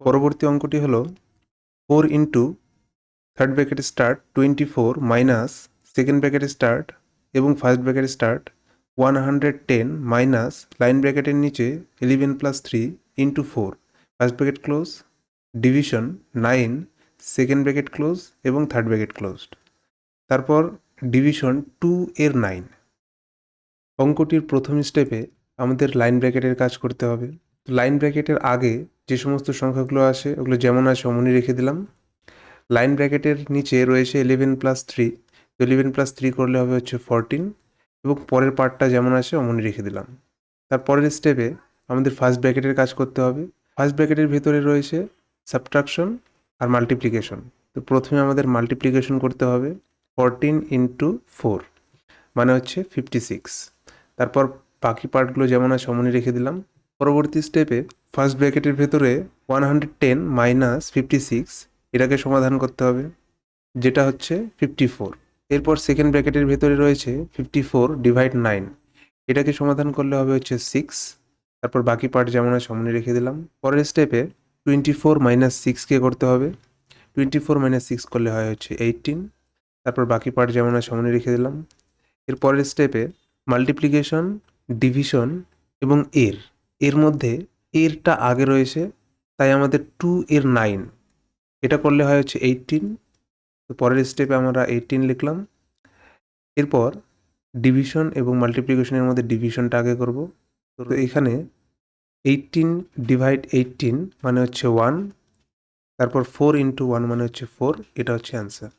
পরবর্তী অঙ্কটি হলো four into third bracket start twenty four minus second bracket start এবং first bracket start one hundred ten minus line ব্র্যাকেটের নিচে eleven plus three into four. First bracket close, division nine, second bracket close এবং third bracket closed. তারপর division two এর nine. অঙ্কটির প্রথম স্টেপে আমাদের লাইন ব্র্যাকেটের কাজ করতে হবে। লাইন ব্র্যাকেটের আগে যে সমস্ত সংখ্যাগুলো আসে, ওগুলো যেমন আছে অমনই রেখে দিলাম। লাইন ব্র্যাকেটের নিচে রয়েছে ইলেভেন প্লাস থ্রি তো ইলেভেন প্লাস থ্রি করলে হবে হচ্ছে ফোরটিন এবং পরের পার্টটা যেমন আছে অমনই রেখে দিলাম। তার পরের স্টেপে আমাদের ফার্স্ট ব্র্যাকেটের কাজ করতে হবে। ফার্স্ট ব্র্যাকেটের ভেতরে রয়েছে সাবট্রাকশন আর মাল্টিপ্লিকেশন তো প্রথমে আমাদের মাল্টিপ্লিকেশন করতে হবে ফোরটিন ইন্টু ফোর মানে হচ্ছে ফিফটি সিক্স তারপর বাকি পার্টগুলো যেমন আছে অমনই রেখে দিলাম। পরবর্তী স্টেপে ফার্স্ট ব্র্যাকেটের ভেতরে one hundred ten minus fifty six এটাকে সমাধান করতে হবে, যেটা হচ্ছে ফিফটি ফোর এরপর সেকেন্ড ব্র্যাকেটের ভেতরে রয়েছে ফিফটি ফোর ডিভাইড নাইন এটাকে সমাধান করলে হবে হচ্ছে সিক্স তারপর বাকি পার্ট যেমন সমানে রেখে দিলাম। পরের স্টেপে টোয়েন্টি ফোর মাইনাস সিক্সকে করতে হবে। টোয়েন্টি ফোর মাইনাস সিক্স করলে হয় হচ্ছে এইটিন তারপর বাকি পার্ট যেমন সমানে রেখে দিলাম। এর পরের স্টেপে মাল্টিপ্লিকেশন ডিভিশন এবং এর। এর মধ্যে এরটা আগে রয়েছে, তাই আমাদের টু এর নাইন এটা করলে হয় হচ্ছে এইটিন তো পরের স্টেপে আমরা এইটিন লিখলাম। এরপর ডিভিশন এবং মাল্টিপ্লিকেশনের মধ্যে ডিভিশনটা আগে করব। তো এখানে এইটিন ডিভাইড এইটিন মানে হচ্ছে ওয়ান তারপর ফোর ইন্টু ওয়ান মানে হচ্ছে ফোর এটা হচ্ছে অ্যান্সার